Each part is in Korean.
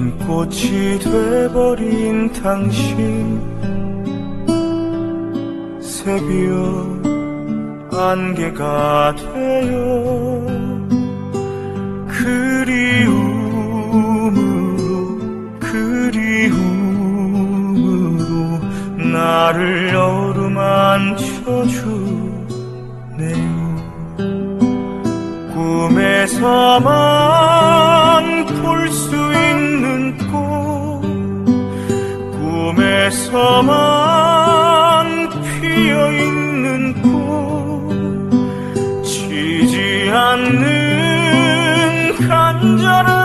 꽃이 돼버린 당신. 새벽 안개가 되어 그리움으로 그리움으로 나를 어루만져 주네요 꿈에서만 꿈에서만 피어 있는 꽃 지지 않는 간절함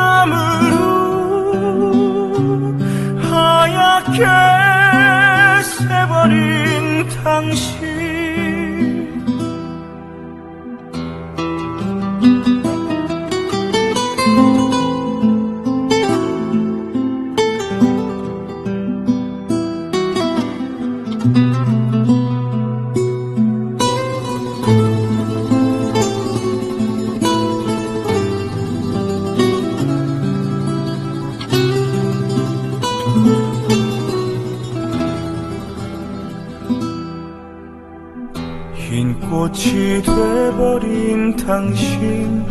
흰 꽃이 돼버린 당신.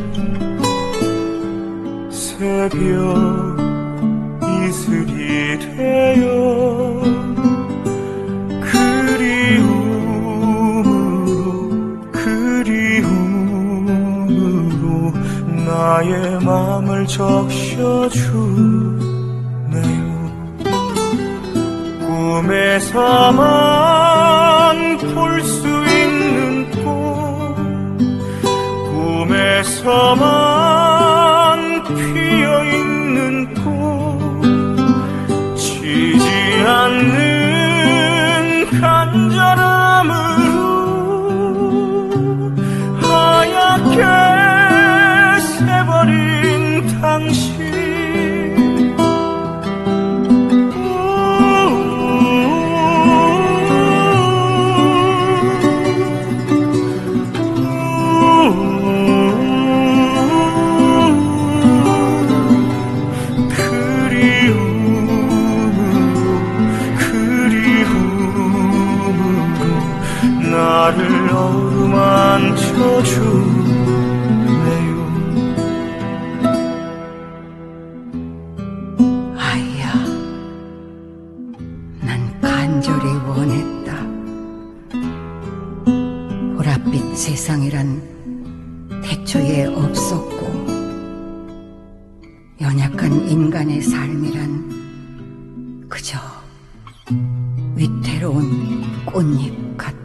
새벽 이슬이 되어 그리움으로 그리움으로 나의 맘을 적셔주네요 꿈에서만 꿈 나를 어루만져 주네요 아이야, 난 간절히 원했다. 보랏빛 세상이란 태초에 없었고, 연약한 인간의 삶이란 그저 위태로운 꽃잎 같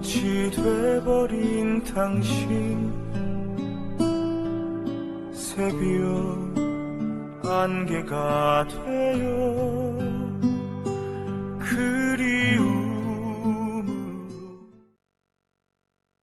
꽃이 돼버린 당신. 새벽 안개가 되어